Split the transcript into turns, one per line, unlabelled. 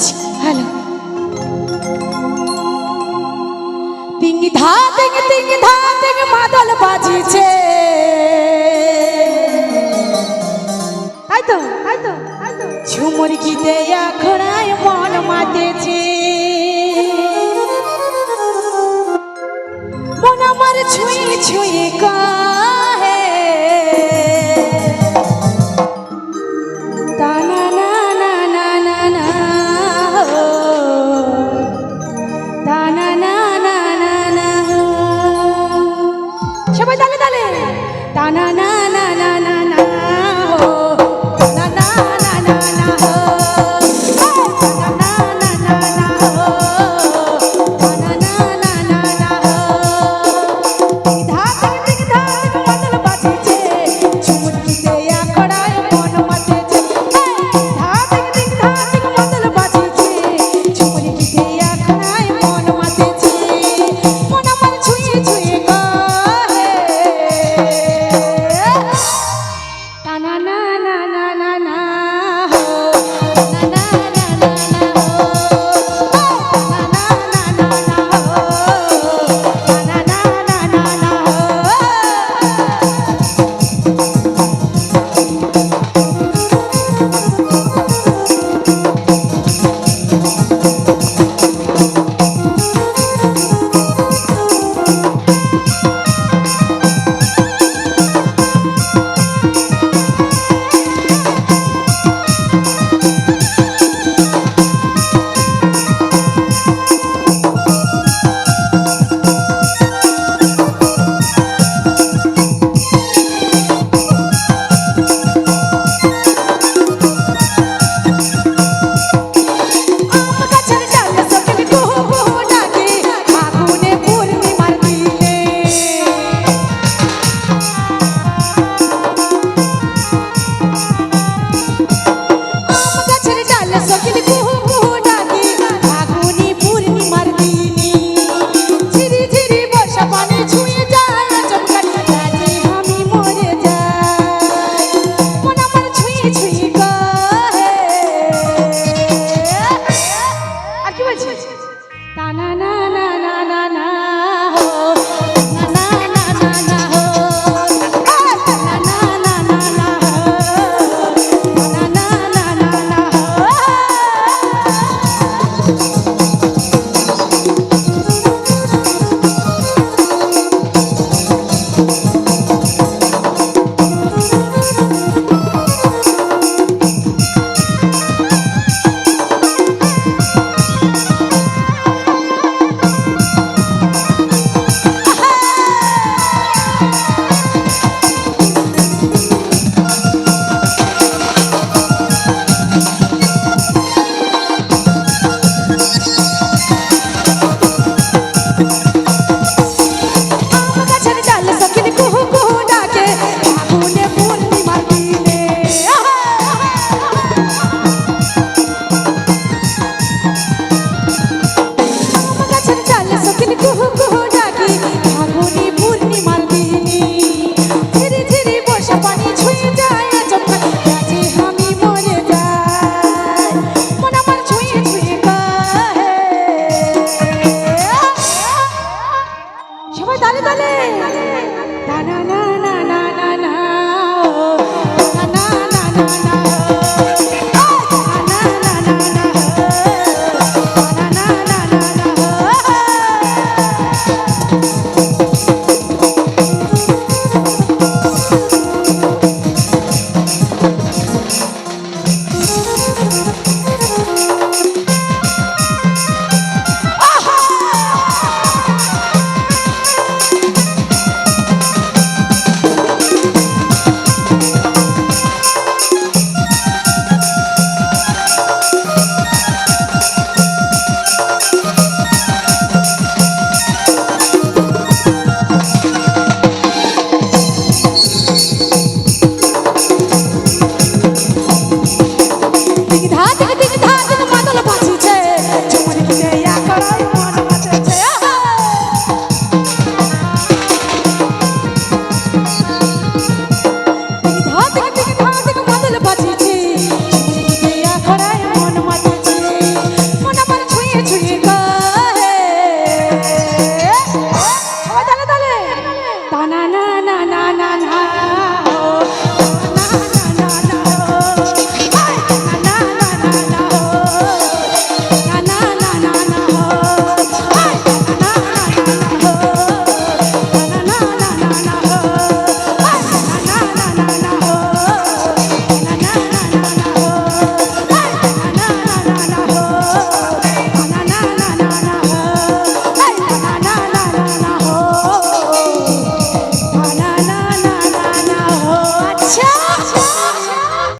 আজ ভালো তিঙ্গি ধা তিঙ্গি তিঙ্গি ধা তিঙ্গি মাদল বাজিছে। তাই তো তাই তো তাই তো ঝুমুর গীতে আখড়ায় মন মাতেছে। মন আমার ছুঁয়ে ছুঁয়ে গা। da da Thank you.